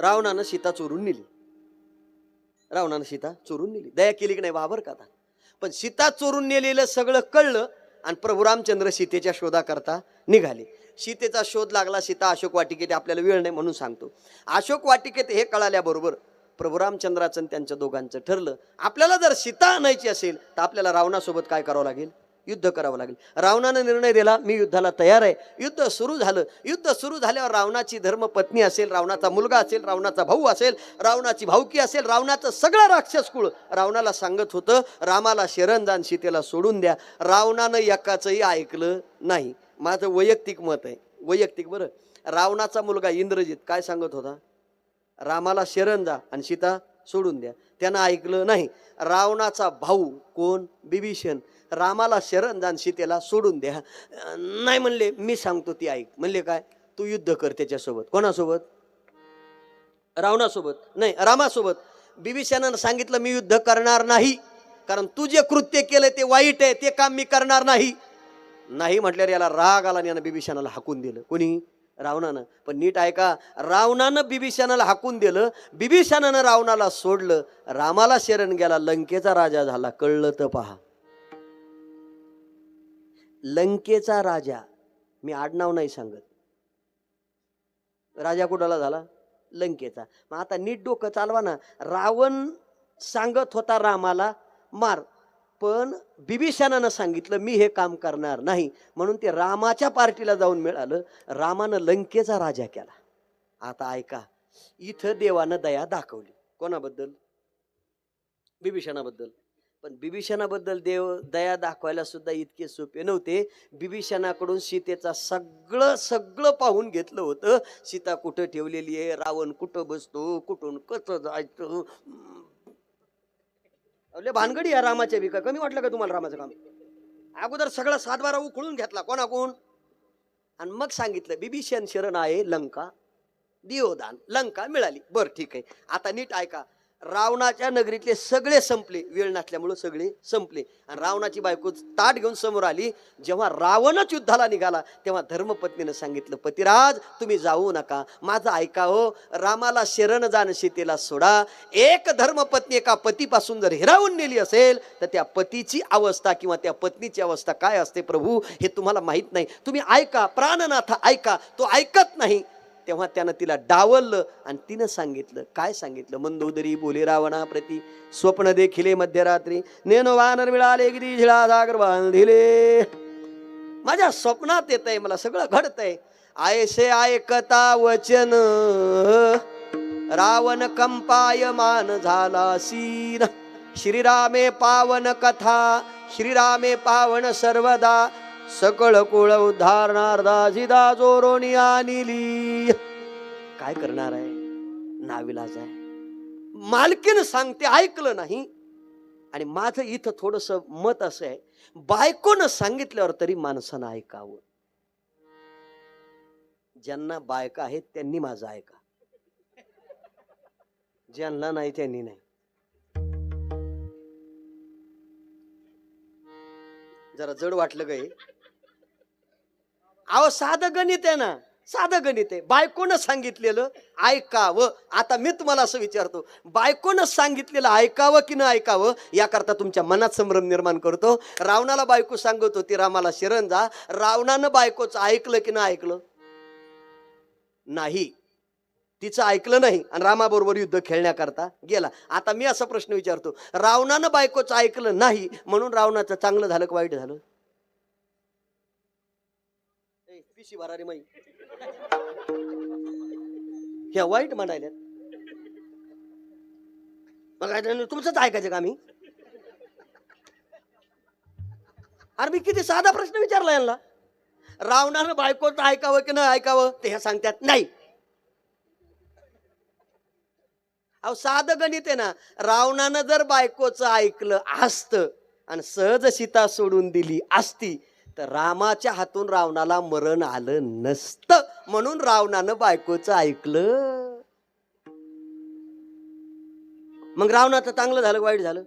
रावणानं सीता चोरून नेली. रावणानं सीता चोरून नेली. दया केली की नाही वावर का आता? पण सीता चोरून नेलेलं सगळं कळलं आणि प्रभू रामचंद्र सीतेच्या शोधाकरता निघाले. सीतेचा शोध लागला सीता अशोक वाटिकेत आपल्याला वेळ नाही म्हणून सांगतो. अशोक वाटिकेत हे कळाल्याबरोबर प्रभू रामचंद्राचं आणि त्यांच्या दोघांचं ठरलं. आपल्याला जर सीता आणायची असेल तर आपल्याला रावणासोबत काय करावं लागेल? युद्ध करावं लागेल. रावणानं निर्णय दिला मी युद्धाला तयार आहे. युद्ध सुरू झालं. युद्ध सुरू झाल्यावर रावणाची धर्मपत्नी असेल रावणाचा मुलगा असेल रावणाचा भाऊ असेल रावणाची भाऊकी असेल रावणाचं सगळं राक्षस कुळ. रावणाला सांगत होतं रामाला शरणदान सीतेला सोडून द्या. रावणानं एकाचंही ऐकलं नाही. माझं वैयक्तिक मत आहे. वैयक्तिक बरं. रावणाचा मुलगा इंद्रजित काय सांगत होता? रामाला शरण जा आणि सीता सोडून द्या. त्यांना ऐकलं नाही. रावणाचा भाऊ कोण? बिभीषण. रामाला शरण जाण सीतेला सोडून द्या. नाही म्हणले मी सांगतो ती ऐक. म्हणले काय? तू युद्ध कर त्याच्यासोबत. कोणासोबत? रावणासोबत. नाही रामासोबत. बिभीषणानं सांगितलं मी युद्ध करणार नाही. कारण तू जे कृत्य केलं ते वाईट आहे. ते काम मी करणार नाही. नाही म्हटल्यावर याला राग आला आणि यानं बिभीषणाला हाकून दिलं. कोणी? रावणानं. पण नीट ऐका रावणानं बिभीषणाला हाकून दिलं. बिभीषणानं रावणाला सोडलं. रामाला शरण गेला. लंकेचा राजा झाला. कळलं तर पहा. लंकेचा राजा मी आडनाव नाही सांगत. राजा कुठाला झाला? लंकेचा. मग आता नीट डोकं चालवा ना. रावण सांगत होता रामाला मार पण बिभीषणानं सांगितलं मी हे काम करणार नाही. म्हणून ते रामाच्या पार्टीला जाऊन मिळालं. रामानं लंकेचा राजा केला. आता ऐका इथं देवानं दया दाखवली. कोणाबद्दल? बिभीषणाबद्दल. पण बिभीषणाबद्दल देव दया दाखवायला सुद्धा इतके सोपे नव्हते. बिभीषणाकडून सीतेचा सगळं सगळं पाहून घेतलं होतं. सीता कुठं ठेवलेली आहे? रावण कुठं बसतो? कुठून कसं जायचं? अरे भानगडी आहे रामाच्या विका कमी वाटलं का तुम्हाला रामाचं काम? अगोदर सगळा सातबारा उकळून घेतला कोणाकोण आणि मग सांगितलं बिभीषण शरण आहे लंका. दियोदान. लंका मिळाली. बरं ठीक आहे. आता नीट ऐका. रावणाच्या नगरीतले सगळे संपले वेळ नसल्यामुळं सगळे संपले. आणि रावणाची बायको ताट घेऊन समोर आली. जेव्हा रावणच युद्धाला निघाला तेव्हा धर्मपत्नीनं सांगितलं पतिराज तुम्ही जाऊ नका. माझं ऐका हो रामाला शरण जाण सीतेला सोडा. एक धर्मपत्नी एका पतीपासून जर हिरावून नेली असेल तर त्या पतीची अवस्था किंवा त्या पत्नीची अवस्था काय असते प्रभू हे तुम्हाला माहीत नाही. तुम्ही ऐका प्राणनाथ ऐका. तो ऐकत नाही. तेव्हा त्यानं तिला डावललं आणि तिनं सांगितलं काय सांगितलं? मंदोदरी बोले रावणा प्रती स्वप्न देखिले मध्यरात्री. नेनो वानर मिळाले गिरी झिळा जागर बांधिले. माझ्या स्वप्नात येत आहे मला सगळं घडतंय. आयसे ऐकता वचन रावण कंपायमान झाला सीन. श्रीरामे पावन कथा श्रीरामे पावन सर्वदा. सकळ कुळ उद्धारणार्धा जिदा जोरोनी आणली. काय करणार आहे? नाविलाज आहे. मालकीनं सांगते ऐकलं नाही. आणि माझं इथं थोडस मत असं आहे बायकोनं सांगितल्यावर तरी माणसानं ऐकावं. ज्यांना बायका आहेत त्यांनी माझं ऐका. ज्यांना नाही त्यांनी नाही. जरा जड वाटलं गे अहो साधं गणित आहे ना साधं गणित आहे. बायकोनं सांगितलेलं ऐकावं. आता मी तुम्हाला असं विचारतो बायकोनं सांगितलेलं ऐकावं की न ऐकावं याकरता तुमच्या मनात संभ्रम निर्माण करतो. रावणाला बायको सांगत होती रामाला शरण जा. रावणानं बायकोचं ऐकलं की न ऐकलं? नाही. तिचं ऐकलं नाही आणि रामाबरोबर युद्ध खेळण्याकरता गेला. आता मी असा प्रश्न विचारतो रावणानं बायकोचं ऐकलं नाही म्हणून रावणाचं चांगलं झालं की वाईट झालं? पिशी भरारी माई. ह्या वाईट म्हणायला मग तुमचंच ऐकायचं का मी अरे मी किती साधा प्रश्न विचारला यांना. रावणानं बायकोचं ऐकावं की न ऐकावं ते ह्या सांगतात नाही. अहो साधं गणित आहे ना रावणानं जर बायकोचं ऐकलं असतं आणि सहज सीता सोडून दिली असती तर रामाच्या हातून रावणाला मरण आलं नसतं म्हणून रावणानं बायकोचं ऐकलं. मग रावणाचं चांगलं झालं वाईट झालं?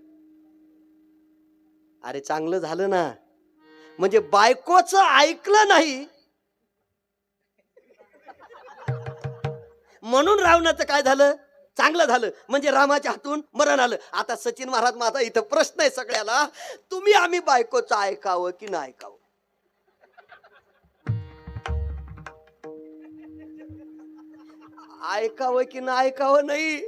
अरे चांगलं झालं ना. म्हणजे बायकोचं ऐकलं नाही. म्हणून रावणाचं काय झालं? चांगलं झालं. म्हणजे रामाच्या हातून मरण आलं. आता सचिन महाराज माझा इथं प्रश्न आहे सगळ्याला. तुम्ही आम्ही बायकोचं ऐकावं की नाही ऐकावं? ऐकावं की ना ऐकावं नाही.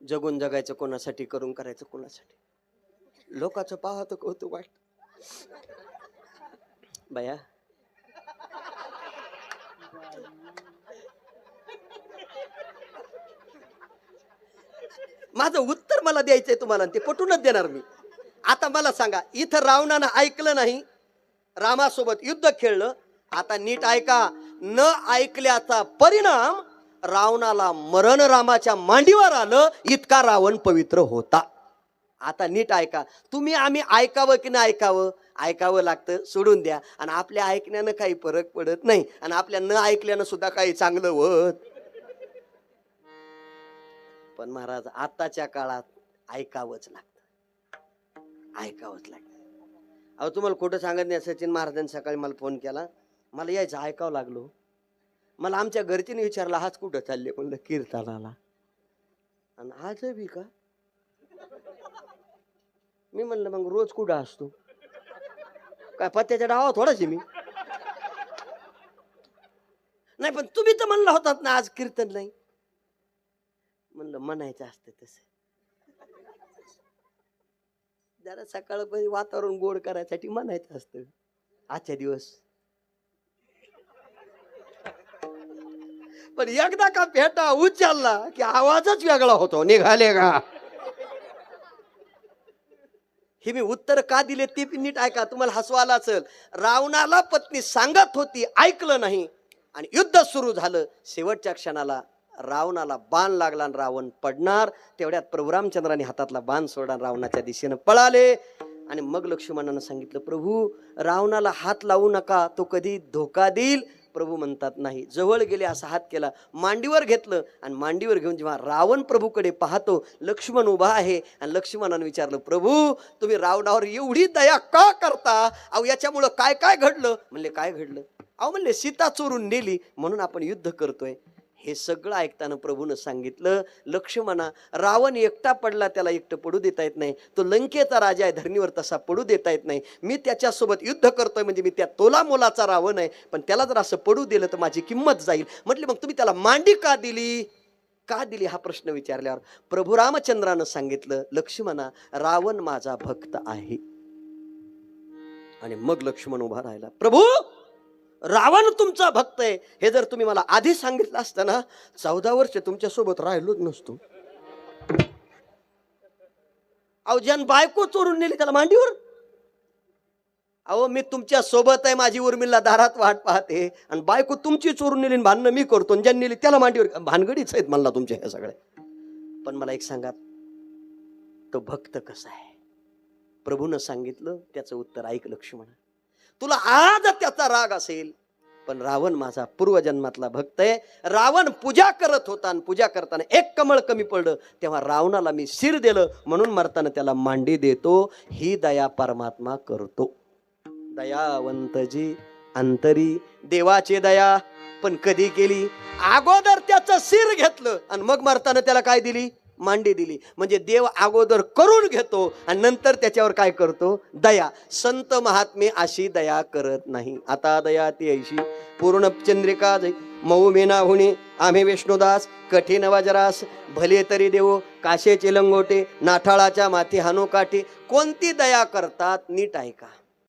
जगून जगायचं कोणासाठी करून करायचं कोणासाठी? लोकांचं पाहत कौतुक वाटत. बया. माझं उत्तर मला द्यायचंय तुम्हाला ते पटूनच देणार मी. आता मला सांगा इथं रावणानं ऐकलं नाही रामासोबत युद्ध खेळलं आता नीट ऐका. न ऐकल्याचा परिणाम रावणाला मरण रामाच्या मांडीवर आलं इतका रावण पवित्र होता. आता नीट ऐका. तुम्ही आम्ही ऐकावं की नाही ऐकावं? ऐकावं लागतं सोडून द्या. आणि आपल्या ऐकण्यानं काही फरक पडत नाही. आणि आपल्या न ऐकल्यानं सुद्धा काही चांगलं होत पण महाराज आताच्या काळात ऐकावंच लागतं. ऐकावंच लागतं. अहो तुम्हाला खोटं सांगत नाही सचिन महाराजांनी सकाळी मला फोन केला. मला यायचं ऐकावं लागलो हो. मला आमच्या घरच्यानी विचारलं हाच कुठं चालले? म्हणलं कीर्तनाला. आणि आज बी का? मी म्हणलं मग रोज कुठं असतो? काय पत्त्याच्या डावा थोडाशी मी. नाही पण तुम्ही तर म्हणला होतात ना आज कीर्तन नाही. म्हणलं म्हणायचं असतं तसं. जरा सकाळपर्यंत वातावरण गोड करायसाठी म्हणायचं असतं. आजच्या दिवस. पण एकदा का पेटा उचलला की आवाजच वेगळा होतो. निघाले का? हे मी उत्तर का दिले ते पण नीट ऐका. तुम्हाला हसवाला असेल. रावणाला पत्नी सांगत होती ऐकलं नाही. आणि युद्ध सुरू झालं. शेवटच्या क्षणाला रावणाला बाण लागला आणि रावण पडणार. तेवढ्यात प्रभू रामचंद्राने हातातला बाण सोडा रावणाच्या दिशेनं पळाले. आणि मग लक्ष्मणानं सांगितलं प्रभू रावणाला हात लावू नका तो कधी धोका देईल. प्रभू म्हणतात नाही जवळ गेले असा हात केला मांडीवर घेतलं आणि मांडीवर घेऊन जेव्हा रावण प्रभूकडे पाहतो लक्ष्मण उभा आहे आणि लक्ष्मणानं विचारलं प्रभू तुम्ही रावणावर एवढी दया का करता? अहो याच्यामुळं काय काय घडलं? म्हणले काय घडलं? अहो म्हणले सीता चोरून नेली म्हणून आपण युद्ध करतोय. हे सगळं ऐकताना प्रभूनं सांगितलं लक्ष्मणा रावण एकटा पडला त्याला एकटं पडू देता येत नाही. तो लंकेचा राजा आहे धरणीवर तसा पडू देता येत नाही. मी त्याच्यासोबत युद्ध करतोय म्हणजे मी त्या तोला मोलाचा रावण आहे. पण त्याला जर असं पडू दिलं तर माझी किंमत जाईल. म्हटले मग तुम्ही त्याला मांडी का दिली? का दिली? हा प्रश्न विचारल्यावर प्रभू रामचंद्रानं सांगितलं लक्ष्मणा रावण माझा भक्त आहे. आणि मग लक्ष्मण उभा राहिला. प्रभू! रावण तुमचा भक्त आहे. हे जर तुम्ही मला आधी सांगितलं असतं ना चौदा वर्ष तुमच्यासोबत राहिलोच नसतो. अहो ज्यान बायको चोरून नेली त्याला मांडीवर? अहो मी तुमच्यासोबत आहे माझी उर्मिला दारात वाट पाहते. आणि बायको तुमची चोरून नेली भांडणं मी करतो ज्यांनी नेली त्याला मांडीवर. भानगडीच आहेत म्हणला तुमच्या ह्या सगळ्या. पण मला एक सांगा तो भक्त कसा आहे? प्रभूनं सांगितलं त्याचं उत्तर ऐक लक्ष्मण. तुला आज त्याचा राग असेल. पण रावण माझा पूर्वजन्मातला भक्त आहे. रावण पूजा करत होता आणि पूजा करताना एक कमळ कमी पडलं. तेव्हा रावणाला मी शिर दिलं. म्हणून मरताना त्याला मांडी देतो. ही दया परमात्मा करतो. दयावंतजी अंतरी देवाची दया. पण कधी केली? अगोदर त्याचं शिर घेतलं. आणि मग मरताना त्याला काय दिली? मांडी दिली. म्हणजे देव अगोदर करून घेतो आणि नंतर त्याच्यावर काय करतो? दया. संत महात्मे अशी दया करत नाही. आता दया ती ऐशी. पूर्ण चंद्रिका मऊ मेना होणे आम्ही विष्णुदास कठीण वजरास भले तरी देवो काशेचे लंगोटे नाठाळाच्या माथी हानोकाठी कोणती दया करतात? नीट ऐका.